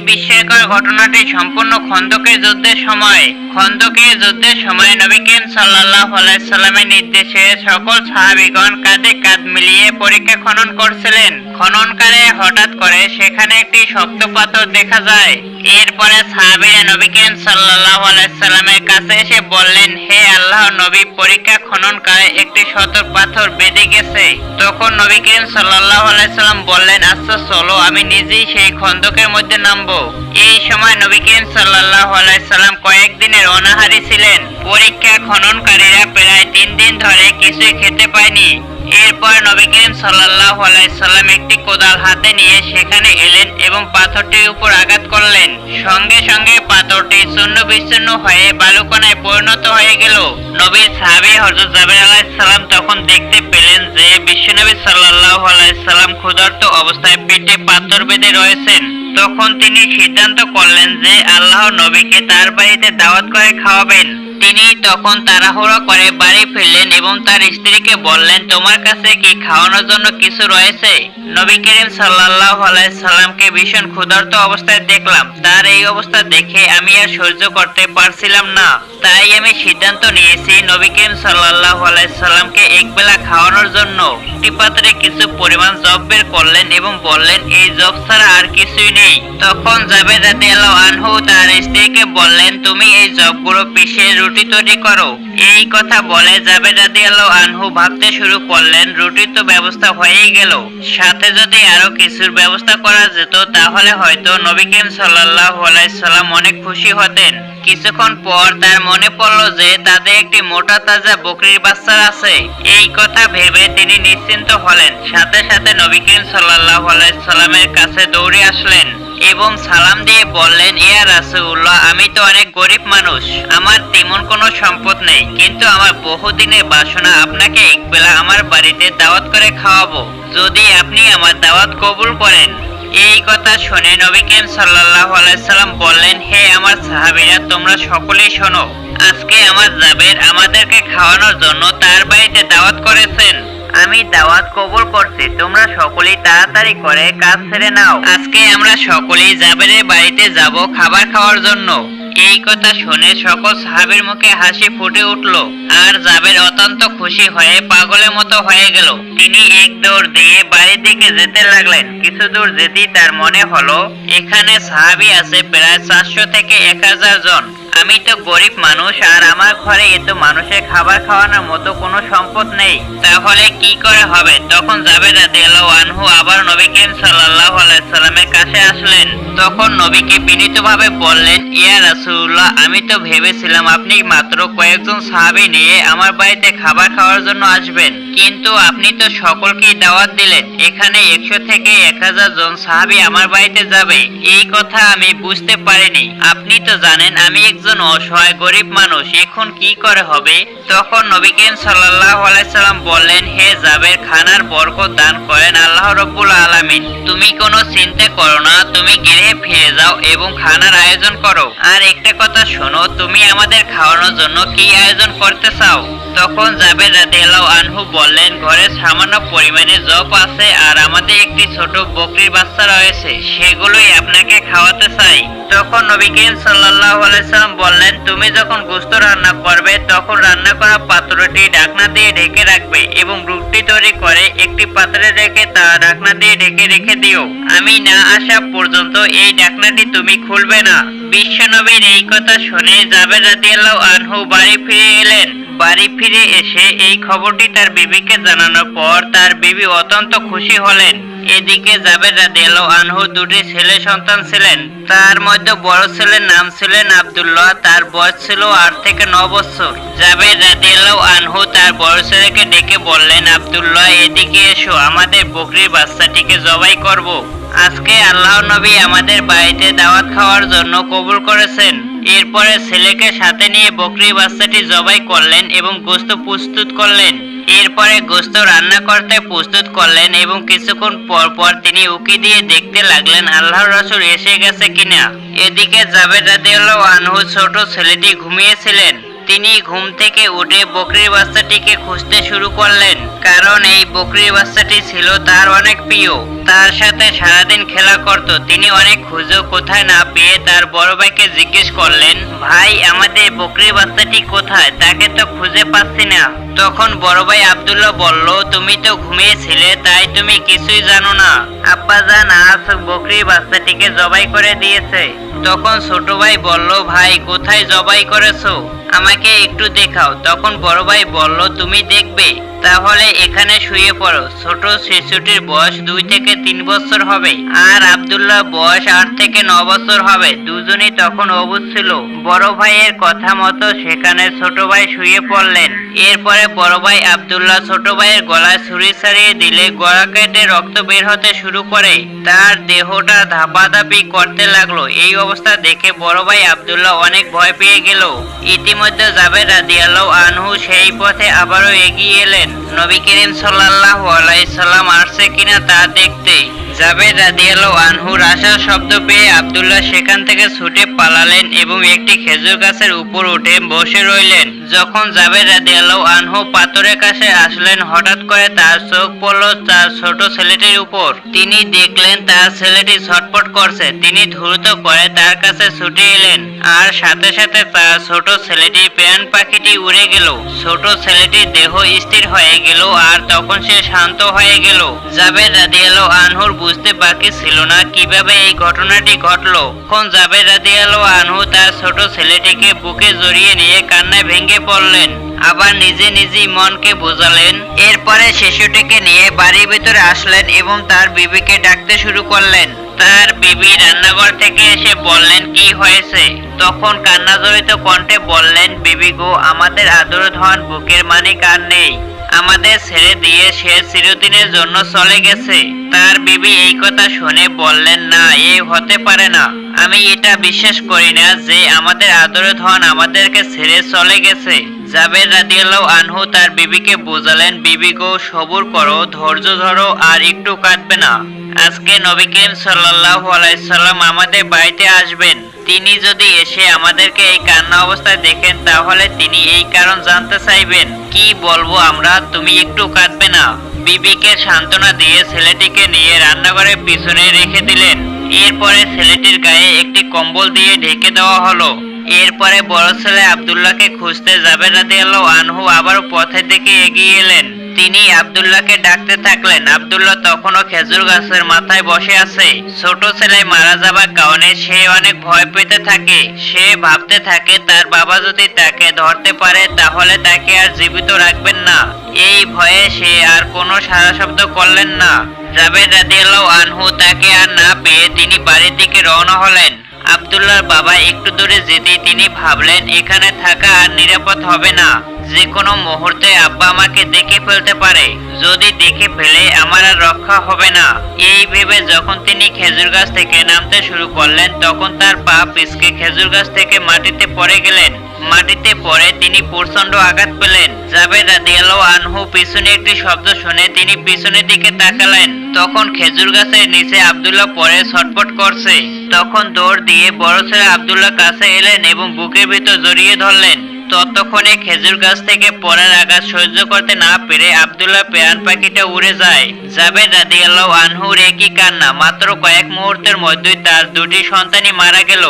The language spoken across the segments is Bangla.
বিস্ময়কর ঘটনাটি সম্পূর্ণ খন্দকের যুদ্ধের সময়। খন্দকের যুদ্ধের সময় নবী করিম সাল্লাল্লাহু আলাইহি সাল্লামের নির্দেশে সকল সাহাবীগণ কাঁধে কাঁধ মিলিয়ে পরীক্ষা খনন করছিলেন। খননকারে হঠাৎ করে সেখানে একটি শক্ত পাথর দেখা যায়। এরপরে সাহাবীরা নবী করিম সাল্লাল্লাহু আলাইহি সাল্লামের কাছে এসে বললেন, হে আল্লাহ, নবী পরীক্ষা খননকারে একটি শতক পাথর বেঁধে গেছে। তখন নবী করিম সাল্লাল্লাহু আলাইহি সাল্লাম বললেন আচ্ছা চলো, আমি নিজেই সেই খন্দকের মধ্যে নামবো। এই সময় নবী করিম সাল্লাল্লাহু আলাইহি সাল্লাম কয়েকদিনের অনাহারী ছিলেন। পরীক্ষা খননকারীরা প্রায় তিন দিন ধরে কিছুই খেতে পায়নি। এরপর নবী করিম সাল্লাল্লাহু আলাইহি সাল্লাম একটি কোদাল হাতে নিয়ে সেখানে এলেন এবং পাথরটির উপর আঘাত করলেন। সঙ্গে সঙ্গে পাথরটি চূর্ণ বিচ্ছিন্ন হয়ে বালুকণায় পরিণত হয়ে গেল। নবীর সাহাবী হযরত জাবের আলাইহিস সালাম তখন দেখতে পেলেন যে বিশ্বনবী সাল্লাল্লাহু আলাইহি সাল্লাম ক্ষুধার্ত অবস্থায় পেটে পাথর বেঁধে রয়েছেন। তখন তিনি সিদ্ধান্ত করলেন যে আল্লাহ নবীকে তার বাড়িতে দাওয়াত করে খাওয়াবেন। তিনি তখন তাড়াহুড়ো করে বাড়ি ফিরলেন এবং তার স্ত্রীকে বললেন, তোমার কাছে কি খাওয়ানোর জন্য কিছু রয়েছে? নবী করিম আলাইহি সাল্লামকে ভীষণ ক্ষুধার্ত অবস্থায় দেখলাম। তার এই অবস্থা দেখে আমি আর সহ্য করতে পারছিলাম না। তাই আমি সিদ্ধান্ত নিয়েছি নবী করিম আলাইহি সাল্লামকে একবেলা খাওয়ানোর জন্য। একটি পাত্রে কিছু পরিমাণ জব বের করলেন এবং বললেন, এই জব ছাড়া আর কিছুই নেই। তখন জাবেদ আনহু তার স্ত্রীকে বললেন তুমি এই জবগুলো পিষে রুটি তৈরি করো। এই কথা বলে জাবেদ রাদিয়াল্লাহু আনহু ভাবতে শুরু করলেন, রুটির তো ব্যবস্থা হয়েই গেল। সাথে যদি আরও কিছুর ব্যবস্থা করা যেত, তাহলে হয়তো নবী করিম সাল্লাল্লাহু আলাইহি সাল্লাম অনেক খুশি হতেন। কিছুক্ষণ পর তার মনে পড়ল যে তাদের একটি মোটা তাজা বকরির বাচ্চা আছে। এই কথা ভেবে তিনি নিশ্চিন্ত হলেন। সাথে সাথে নবী করিম সাল্লাল্লাহু আলাইহি সাল্লামের কাছে দৌড়ে আসলেন। এবং সালাম দিয়ে বললেন ইয়া রাসূলুল্লাহ, আমি তো অনেক গরিব মানুষ। আমার তেমন কোনো সম্পদ নেই, কিন্তু আমার বহুদিনের বাসনা আপনাকে একবেলা আমার বাড়িতে দাওয়াত করে খাওয়াবো। যদি আপনি আমার দাওয়াত কবুল করেন। এই কথা শুনে নবী করিম সাল্লাল্লাহু আলাইহি সাল্লাম বললেন, হে আমার সাহাবীরা, তোমরা সকলেই শোনো, আজকে আমার জাবের আমাদেরকে খাওয়ানোর জন্য তার বাড়িতে দাওয়াত করেছেন। আমি দাওয়াত কবুল করছি। তোমরা সকলেই তাড়াতাড়ি করে কাজ ছেড়ে নাও। আজকে আমরা সকলেই জাবেরের বাড়িতে যাব খাবার খাওয়ার জন্য। এই কথা শুনে সকল সাহাবীর মুখে হাসি ফুটে উঠল। আর জাবের অত্যন্ত খুশি হয়ে পাগলের মতো হয়ে গেল। তিনি এক দৌড় দিয়ে বাড়ির দিকে যেতে লাগলেন। কিছু দূর যেতেই তার মনে হলো, এখানে সাহাবী আছে প্রায় চারশো থেকে এক হাজার জন। আমি তো গরিব মানুষ আর আমার ঘরে এত মানুষের খাবার খাওয়ানোর মতো কোনো সম্পদ নেই। তাহলে কি করে হবে? তখন জাবেদ আনহু আবার নবী করিম সাল্লাল্লাহু আলাইহি সাল্লামের কাছে আসলেন? তখন নবীকে বিনীতভাবে বললেন, ইয়া রাসূলুল্লাহ, আমি তো ভেবেছিলাম আপনি মাত্র কয়েকজন সাহাবী নিয়ে আমার বাড়িতে খাবার খাওয়ার জন্য আসবেন। কিন্তু আপনি তো সকলকেই দাওয়াত দিলেন। এখানে একশো থেকে এক হাজার জন সাহাবী আমার বাড়িতে যাবে। এই কথা আমি বুঝতে পারিনি। আপনি তো জানেন, আমি একজন অসহায় গরিব মানুষ, এখন কি করে হবে? তখন নবী করিম সাল্লাল্লাহু আলাইহি সাল্লাম বললেন, হে জাবের, খানার বরকত দান করেন আল্লাহ রব্বুল আলামিন। তুমি কোনো চিন্তা করো না, তুমি গৃহে ফিরে যাও এবং খানার আয়োজন করো। আর একটা কথা শোনো, তুমি আমাদের খাওয়ানোর জন্য কি আয়োজন করতে চাও? তখন জাবের রাদিয়াল্লাহু আনহু বললেন, ঘরে সামান্য পরিমাণে জব আছে আর আমাদের একটি ছোট বকরির বাচ্চা রয়েছে। সেগুলোই আপনাকে খাওয়াতে চাই। তখন নবী করিম সাল্লাল্লাহু আলাইহি সাল্লাম বললেন, তুমি যখন গোশত রান্না করবে, তখন রান্না করা পাত্রটি ঢাকনা দিয়ে ঢেকে রাখবে এবং রুটি তৈরি করে একটি পাত্রে রেখে তা ঢাকনা দিয়ে ঢেকে রেখে দিও। আমি না আসা পর্যন্ত এই ঢাকনাটি তুমি খুলবে না। বিশ্বনবীর এই কথা শুনে জাবের রাদিয়াল্লাহু আনহু বাড়ি ফিরে এলেন। বাড়ি ফিরে এসে এই খবরটি তার বিবিকে জানানোর পর তার বিবি অত্যন্ত খুশি হলেন। এদিকে জাবের রাদিয়াল্লাহু আনহু দুটি ছেলে সন্তান ছিলেন। তার মধ্যে বড় ছেলের নাম ছিলেন আবদুল্লাহ, তার বয়স ছিল আট থেকে ন বছর। জাবের রাদিয়াল্লাহু আনহু তার বড় ছেলেকে ডেকে বললেন, আব্দুল্লাহ, এদিকে এসো, আমাদের বকরির বাচ্চাটিকে জবাই করব। আজকে আল্লাহ নবী আমাদের বাড়িতে দাওয়াত খাওয়ার জন্য কবুল করেছেন। এরপরে ছেলেকে সাথে নিয়ে বকরি বাচ্চাটি জবাই করলেন এবং গোস্ত প্রস্তুত করলেন। এরপরে গোস্ত রান্না করতে প্রস্তুত করলেন এবং কিছুক্ষণ পর পর তিনি উকি দিয়ে দেখতে লাগলেন, আল্লাহর রসুল এসে গেছে কিনা? এদিকে জাবেদ রাদিয়াল্লাহু আনহু ছোট ছেলেটি ঘুমিয়েছিলেন। তিনি ঘুম থেকে উঠে বকরির বাচ্চাটিকে খুঁজতে শুরু করলেন। কারণ এই বকরির বাচ্চাটি ছিল তার অনেক প্রিয়। তার সাথে সারাদিন খেলা করত। তিনি অনেক খুঁজেও কোথায় না পেয়ে তার বড় ভাইকে জিজ্ঞেস করলেন, ভাই, আমাদের বকরির বাচ্চাটি কোথায়? তাকে তো খুঁজে পাচ্ছি না। তখন বড় ভাই আব্দুল্লাহ বলল, তুমি তো ঘুমিয়েছিলে, তাই তুমি কিছুই জানো না। আব্বাজান আজ বকরির বাচ্চাটিকে জবাই করে দিয়েছে। তখন ছোট ভাই বলল, ভাই, কোথায় জবাই করেছ? আমাকে একটু দেখাও। তখন বড় ভাই বলল, তুমি দেখবে। তাহলে এখানে শুয়ে পড়ো। ছোট শিশুটির বয়স দুই থেকে তিন বছর হবে আর আব্দুল্লাহ বয়স আট থেকে ন বছর হবে। দুজনই তখন অবুঝ ছিল। বড় ভাইয়ের কথা মতো সেখানে ছোট ভাই শুয়ে পড়লেন। এরপরে বড় ভাই আব্দুল্লাহ ছোট ভাইয়ের গলায় ছুরি ছাড়িয়ে দিলে গলা কেটে রক্ত বের হতে শুরু করে। তার দেহটা ধাপাধাপি করতে লাগল। এই অবস্থা দেখে বড় ভাই আব্দুল্লাহ অনেক ভয় পেয়ে গেল। ইতিমধ্যে জাবের আল্লাহ আনহু সেই পথে আবারও এগিয়ে এলেন। নবী করিম সাল্লাল্লাহু আলাইহি সাল্লাম আসছে কিনা তা দেখতে জাবের রাদিয়াল্লাহু আনহুর আসার শব্দ পেয়ে আব্দুল্লাহ সেখান থেকে ছুটে পালালেন এবং একটি খেজুর গাছের উপর উঠে বসে রইলেন। যখন জাবের রাদিয়াল্লাহু আনহু পাথরের কাছে আসলেন, হঠাৎ করে তার চোখ পড়ল তার ছোট ছেলেটির উপর। তিনি দেখলেন তার ছেলেটি ছটপট করছে। তিনি দ্রুত করে তার কাছে ছুটে এলেন আর সাথে সাথে তার ছোট ছেলেটির প্রাণ পাখিটি উড়ে গেল। ছোট ছেলেটির দেহ স্থির হয়ে গেল আর তখন সে শান্ত হয়ে গেল। জাবেদ রাদিয়াল্লাহু আনহুর বুঝতে বাকি ছিল না কীভাবে এই ঘটনাটি ঘটলো। তখন জাবের রাদিয়াল্লাহু আনহু তার ছোট ছেলেটিকে বুকে জড়িয়ে নিয়ে কান্নায় ভেঙে পড়লেন। আবার নিজে নিজেই মনকে বোঝালেন। এরপরে শিশুটিকে নিয়ে বাড়ির ভিতরে আসলেন এবং তার বিবিকে ডাকতে শুরু করলেন। তার বিবি রান্নাঘর থেকে এসে বললেন, কি হয়েছে? তখন কান্নাজড়িত কণ্ঠে বললেন, বিবি গো, আমাদের আদর ধন বুকের মানে কার নেই। আমাদের ছেড়ে দিয়ে সে চিরদিনের জন্য চলে গেছে। তার বিবি এই কথা শুনে বললেন, না, এ হতে পারে না। আমি এটা বিশ্বাস করি না যে আমাদের আদরের ধন আমাদেরকে ছেড়ে চলে গেছে। জাবের রাদিয়াল্লাহু আনহু তার বিবিকে বোঝালেন, বিবি গো, সবুর করো, ধৈর্য ধরো, আর একটু কাটবে না। আজকে নবী করিম সাল্লাল্লাহু আলাইহি সাল্লাম আমাদের বাড়িতে আসবেন। তিনি যদি এসে আমাদেরকে এই কান্না অবস্থায় দেখেন, তাহলে তিনি এই কারণ জানতে চাইবেন। কি বলব আমরা? তুমি একটু কাঁদবে না। বিবিকে সান্ত্বনা দিয়ে ছেলেটিকে নিয়ে রান্নাঘরের পিছনে রেখে দিলেন। এরপরে ছেলেটির গায়ে একটি কম্বল দিয়ে ঢেকে দেওয়া হলো। এরপরে বড় ছেলে আব্দুল্লাহকে খুঁজতে যাবে রাদিয়াল্লাহু আনহু আবার পথের দিকে এগিয়ে এলেন। তিনি আব্দুল্লাহকে ডাকতে থাকলেন। আব্দুল্লাহ তখনও খেজুর গাছের মাথায় বসে আছে। ছোট ছেলে মারা যাবার কারণে সে অনেক ভয় পেতে থাকে। সে ভাবতে থাকে, তার বাবা যদি তাকে ধরতে পারে, তাহলে তাকে আর জীবিত রাখবেন না। এই ভয়ে সে আর কোনো সারা শব্দ করলেন না। জাবের রাদিয়াল্লাহু আনহু তাকে আর না পেয়ে তিনি বাড়ির দিকে রওনা হলেন। আব্দুল্লাহর বাবা একটু দূরে যেতেই তিনি ভাবলেন, এখানে থাকা আর নিরাপদ হবে না। যে কোনো মুহূর্তে আব্বা আমাকে দেখে ফেলতে পারে। যদি দেখে ফেলে, আমার আর রক্ষা হবে না। এই ভেবে যখন তিনি খেজুর গাছ থেকে নামতে শুরু করলেন, তখন তার পা পিছকে খেজুর গাছ থেকে মাটিতে পড়ে গেলেন। মাটিতে তিনি প্রচণ্ড আঘাত পেলেন। জাবেদ রাদিয়াল্লাহু আনহু পিছনে একটি শব্দ শুনে তিনি পিছনের দিকে তাকালেন। তখন খেজুর গাছের নিচে আব্দুল্লাহ পরে ছটপট করছে। তখন দৌড় দিয়ে বড় ছেলে আব্দুল্লাহ কাছে এলেন এবং বুকের ভিতর জড়িয়ে ধরলেন। ততক্ষণে খেজুর গাছ থেকে পড়ার আঘাত সহ্য করতে না পেরে আব্দুল্লাহ পেয়ান পাখিটা উড়ে যায়। জাবেদ রাদিয়াল্লাহু আনহুর একই কান্না? মাত্র কয়েক মুহূর্তের মধ্যেই তার দুটি সন্তানই মারা গেল।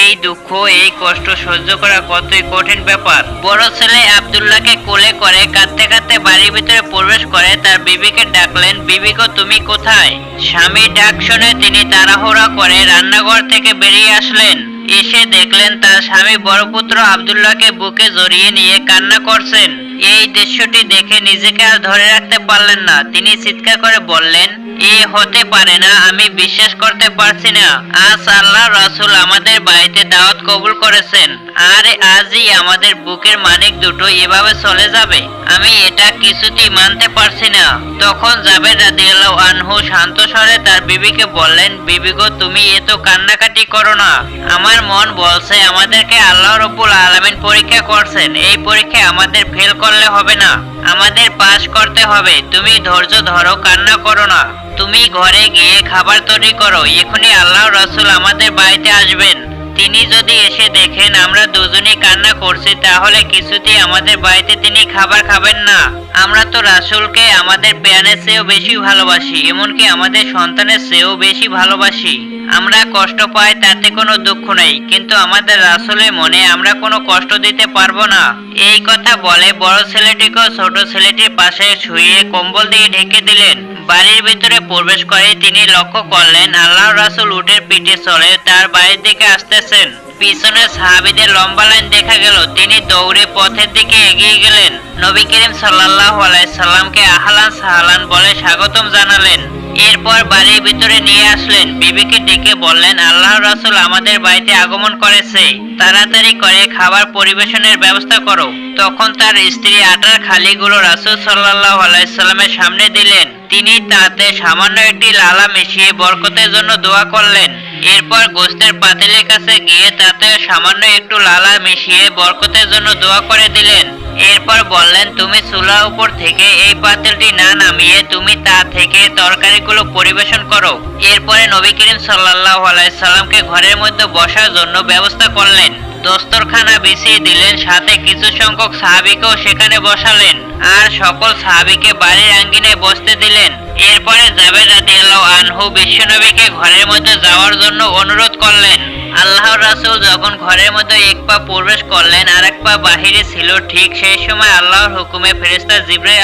এই দুঃখ, এই কষ্ট সহ্য করা কতই কঠিন ব্যাপার। বড় ছেলে আব্দুল্লাহকে কোলে করে কাঁদতে কাঁদতে বাড়ির ভিতরে প্রবেশ করে, তার বিবিকে ডাকলেন বিবি গো তুমি কোথায়? স্বামী ডাক শুনে তিনি তাড়াহুড়া করে রান্নাঘর থেকে বেরিয়ে আসলেন। এসে দেখলেন তার স্বামী বড়পুত্র আব্দুল্লাহকে বুকে জড়িয়ে নিয়ে কান্না করছেন। এই দৃশ্যটি দেখে নিজেকে আর ধরে রাখতে পারলেন না। তিনি চিৎকার করে বললেন, এ হতে পারে না, আমি বিশ্বাস করতে পারছি না। আজ আল্লাহ রাসূল আমাদের বাড়িতে দাওয়াত কবুল করেছেন। আর আজই আমাদের বুকের মানিক দুটো এভাবে চলে যাবে। আমি এটা কিছুতেই মানতে পারছি না। তখন জাবের রাদিয়াল্লাহু আনহু শান্ত স্বরে তার বিবিকে বললেন, বিবি গো, তুমি এত কান্নাকাটি করো না। আমার মন বলছে আমাদেরকে আল্লাহ রব্বুল আলামিন পরীক্ষা করছেন। এই পরীক্ষা আমাদের ফেল করলে হবে না। আমাদের পাস করতে হবে। তুমি ধৈর্য ধরো, কান্না করো না। তুমি ঘরে গিয়ে খাবার তৈরি করো। এখনই আল্লাহ রসুল আমাদের বাড়িতে আসবেন। তিনি যদি এসে দেখেন আমরা দুজনেই কান্না করছি, তাহলে কিছুতেই আমাদের বাড়িতে তিনি খাবার খাবেন না। আমরা তো রাসূলকে আমাদের প্রাণের চেয়েও বেশি ভালোবাসি, এমনকি আমাদের সন্তানের চেয়েও বেশি ভালোবাসি। আমরা কষ্ট পাই, তাতে কোনো দুঃখ নেই, কিন্তু আমাদের রাসূলের মনে আমরা কোনো কষ্ট দিতে পারব না। এই কথা বলে বড় ছেলেটিকেও ছোট ছেলেটির পাশে শুয়ে কম্বল দিয়ে ঢেকে দিলেন। বাড়ির ভিতরে প্রবেশ করে তিনি লক্ষ্য করলেন আল্লাহ রাসুল উটের পিঠে চলে তার বাড়ির দিকে আসতেছেন পিছনে সাহাবিদের লম্বা লাইন দেখা গেল। তিনি দৌড়ে পথের দিকে এগিয়ে গেলেন। নবী করিম সাল্লাল্লাহু আলাইহি সাল্লামকে আহলান সাহালান বলে স্বাগতম জানালেন। এরপর বাড়ির ভিতরে নিয়ে আসলেন। বিবিকে ডেকে বললেন, আল্লাহ রাসুল আমাদের বাড়িতে আগমন করেছে। তাড়াতাড়ি করে খাবার পরিবেশনের ব্যবস্থা করো। তখন তার স্ত্রী আটার খালিগুলো রাসূল সাল্লাল্লাহু আলাইহি সাল্লামের সামনে দিলেন। তিনি তাতে সামান্য একটি লালা মিশিয়ে বরকতের জন্য দোয়া করলেন। এরপর গোস্তের পাতিলের কাছে গিয়ে তাতে সামান্য একটু লালা মিশিয়ে বরকতের জন্য দোয়া করে দিলেন। এরপর বললেন, তুমি চুলার উপর থেকে এই পাতিলটি না নামিয়ে তুমি তা থেকে তরকারিগুলো পরিবেশন করো। এরপরে নবী করিম সাল্লাল্লাহু আলাইহি সাল্লামকে ঘরের মধ্যে বসার জন্য ব্যবস্থা করলেন। দস্তরখানা বিছিয়ে দিলেন, সাথে কিছু সংখ্যক সাহাবিকেও সেখানে বসালেন আর সকল সাহাবিকে বাড়ির আঙ্গিনায় বসতে দিলেন। এরপরে জাবের রাদিয়াল্লাহু আনহু বিশ্বনবীকে ঘরের মধ্যে যাওয়ার জন্য অনুরোধ করলেন। আল্লাহর রাসুল যখন ঘরের মধ্যে এক পা প্রবেশ করলেন আর এক পা বাহিরে ছিল, ঠিক সেই সময় আল্লাহর হুকুমে ফেরেস্তা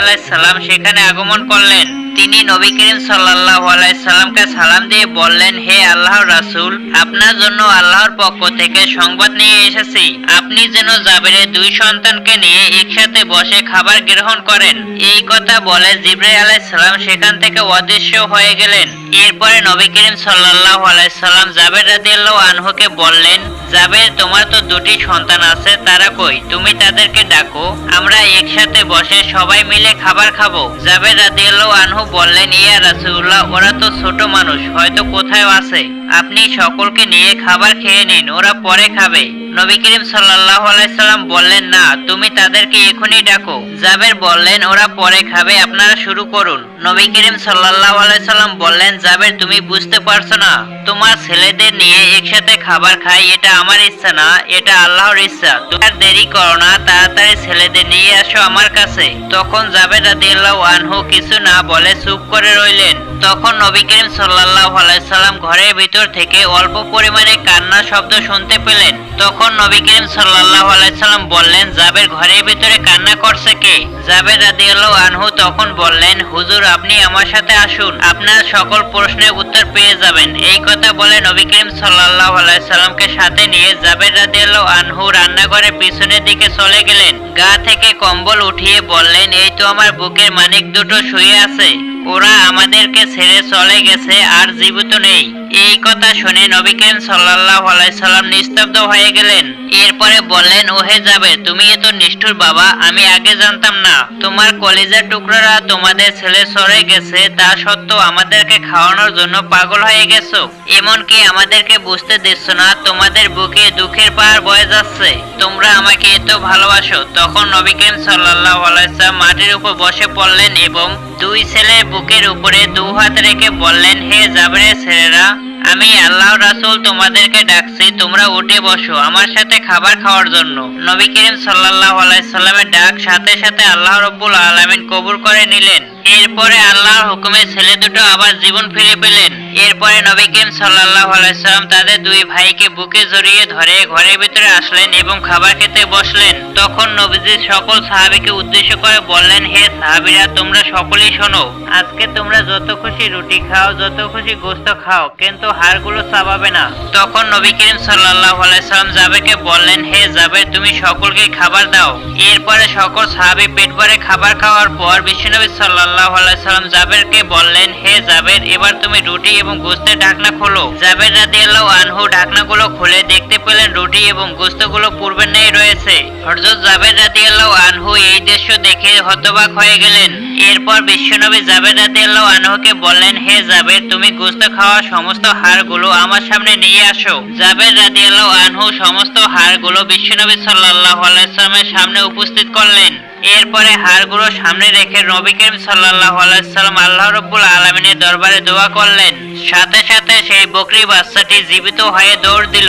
আলাইহিস সালাম সেখানে আগমন করলেন। তিনি নবী করিম সাল্লাল্লাহু আলাইহি সাল্লামকে সালাম দিয়ে বললেন, হে আল্লাহর রাসূল, আপনার জন্য আল্লাহর পক্ষ থেকে সংবাদ নিয়ে এসেছি। আপনি যেন জাবেরের দুই সন্তানকে নিয়ে একসাথে বসে খাবার গ্রহণ করেন। এই কথা বলে জিব্রাইল আলাইহিস সালাম সেখান থেকে অদৃশ্য হয়ে গেলেন। এরপরে নবী করিম সাল্লাল্লাহু আলাইহি সাল্লাম জাবের রাদিয়াল্লাহু আনহুকে বললেন, জাবের, তোমার তো দুটি সন্তান আছে, তারা কই? তুমি তাদেরকে ডাকো, আমরা একসাথে বসে সবাই মিলে খাবার খাব। জাবের রাদিয়াল্লাহু আনহু বললেন, ইয়া রাসূলুল্লাহ, ওরা তো ছোট মানুষ, হয়তো কোথায় আছে। আপনি সকলকে নিয়ে খাবার খেয়ে নিন, ওরা পরে খাবে। নবী করিম সাল্লাল্লাহু আলাইহি সাল্লাম বললেন, না, তুমি তাদেরকে এখনই ডাকো। জাবের বললেন, ওরা পরে খাবে, আপনারা শুরু করুন। নবী করিম সাল্লাল্লাহু আলাইহি সাল্লাম বললেন, জাবের, তুমি বুঝতে পারছ না। তোমার ছেলেদের নিয়ে একসাথে খাবার খাই, এটা আমার ইচ্ছা না, এটা আল্লাহর ইচ্ছা। তোমার দেরি করো না, তাড়াতাড়ি ছেলেদের নিয়ে আসো আমার কাছে। তখন জাবের রাদিয়াল্লাহু আনহু কিছু না বলে চুপ করে রইলেন। তখন নবী করিম সাল্লাল্লাহু আলাইহি সাল্লাম ঘরের ভিতর থেকে অল্প পরিমাণে কান্না শব্দ শুনতে পেলেন। তখন নবী করিম সাল্লাল্লাহু আলাইহি সাল্লাম বললেন, জাবের ঘরের ভিতরে কান্না করছে কে? জাবের রাদিয়াল্লাহু আনহু তখন বললেন, হুজুর, আপনি আমার সাথে আসুন। আপনার সকল প্রশ্নের উত্তর পেয়ে যাবেন। এই কথা বলে নবী করিম সাল্লাল্লাহু আলাইহি সাল্লামকে সাথে নিয়ে জাবের রাদিয়াল্লাহু আনহু রান্নাঘরের পিছনের দিকে চলে গেলেন। গা থেকে কম্বল উঠিয়ে বললেন, এই তো আমার বুকের মানিক দুটো শুয়ে আছে। ওরা আমাদেরকে ছেড়ে চলে গেছে আর জীবিত নেই। এই কথা শুনে নবী করিম সাল্লাল্লাহু আলাইহি সাল্লাম নিস্তব্ধ হয়ে গেলেন। এরপরে বললেন, ওহে যাবে তুমি এত নিষ্ঠুর বাবা, আমি আগে জানতাম না। তোমার কলিজার টুকরারা তোমাদের ছেলে সরে গেছে, তা সত্ত্বেও আমাদেরকে খাওয়ানোর জন্য পাগল হয়ে গেছো। এমনকি আমাদেরকে বুঝতে দিচ্ছ না, তোমাদের বুকে দুঃখের পাহাড় বয়ে যাচ্ছে। তোমরা আমাকে এত ভালোবাসো। তখন নবী করিম সাল্লাল্লাহু আলাইহি সাল্লাম মাটির উপর বসে পড়লেন এবং দুই ছেলের বুকের উপরে দু হাত রেখে বললেন, হে জাবরের ছেলেরা আমি আল্লাহ রাসূল তোমাদেরকে ডাকছি, তোমরা উঠে বসো আমার সাথে খাবার খাওয়ার জন্য। নবী করিম সাল্লাল্লাহু আলাইহি সাল্লামের ডাক সাথে সাথে আল্লাহ রাব্বুল আলামিন কবুল করে নিলেন। এরপরে আল্লাহর হুকুমে ছেলে দুটো আবার জীবন ফিরে পেলেন। এরপরে নবী করিম সাল্লাল্লাহু আলাইহি সাল্লাম তাদের দুই ভাইকে বুকে জড়িয়ে ধরে ঘরের ভিতরে আসলেন এবং খাবার খেতে বসলেন। তখন নবীজি সকল সাহাবীকে উদ্দেশ্য করে বললেন, হে সাহাবীরা, তোমরা সকলেই শোনো, আজকে তোমরা যত খুশি রুটি খাও, যত খুশি গোস্ত খাও, কিন্তু হাড়গুলো চাবাবে না। তখন নবী করিম সাল্লাল্লাহু আলাইহি সাল্লাম জাবেরকে বললেন, হে জাবের, তুমি সকলকে খাবার দাও। এরপরে সকল সাহাবী পেট ভরে খাবার খাওয়ার পর বিশ্বনবী সাল্লাল্লাহু আলাইহি সাল্লাম জাবেরকে বললেন, হে জাবের, এবার তুমি রুটি এবং গোস্তের ঢাকনা খোলো। জাবের রাদিয়াল্লাহু আনহু ঢাকনাগুলো খুলে দেখতে পেলেন, রুটি এবং গোস্তগুলো পূর্বের ন্যায় রয়েছে। হযরত জাবের রাদিয়াল্লাহু আনহু এই দৃশ্য দেখে হতবাক হয়ে গেলেন। এরপর বিশ্বনবী জাবের রাদিয়াল্লাহু আনহুকে বললেন, হে জাবের, তুমি গোস্ত খাওয়া সমস্ত হাড়গুলো আমার সামনে নিয়ে আসো। জাবের রাদিয়াল্লাহু আনহু সমস্ত হাড়গুলো বিশ্বনবী সাল্লাল্লাহু আলাইহি সাল্লামের সামনে উপস্থিত করলেন। এরপরে হাড়গুলো সামনে রেখে নবী করিম সাল্লাল্লাহু আলাইহি সাল্লাম আল্লাহ রাব্বুল আলামিনের দরবারে দোয়া করলেন। সাথে সাথে সেই বকরি বাচ্চাটি জীবিত হয়ে দৌড় দিল।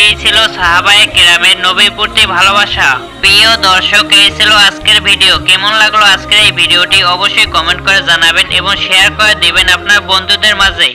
এই ছিল সাহাবায়ে কেরামের নবীর প্রতি ভালোবাসা। প্রিয় দর্শক, এই ছিল আজকের ভিডিও। কেমন লাগল আজকের এই ভিডিওটি অবশ্যই কমেন্ট করে জানাবেন এবং শেয়ার করে দিবেন আপনার বন্ধুদের মাঝে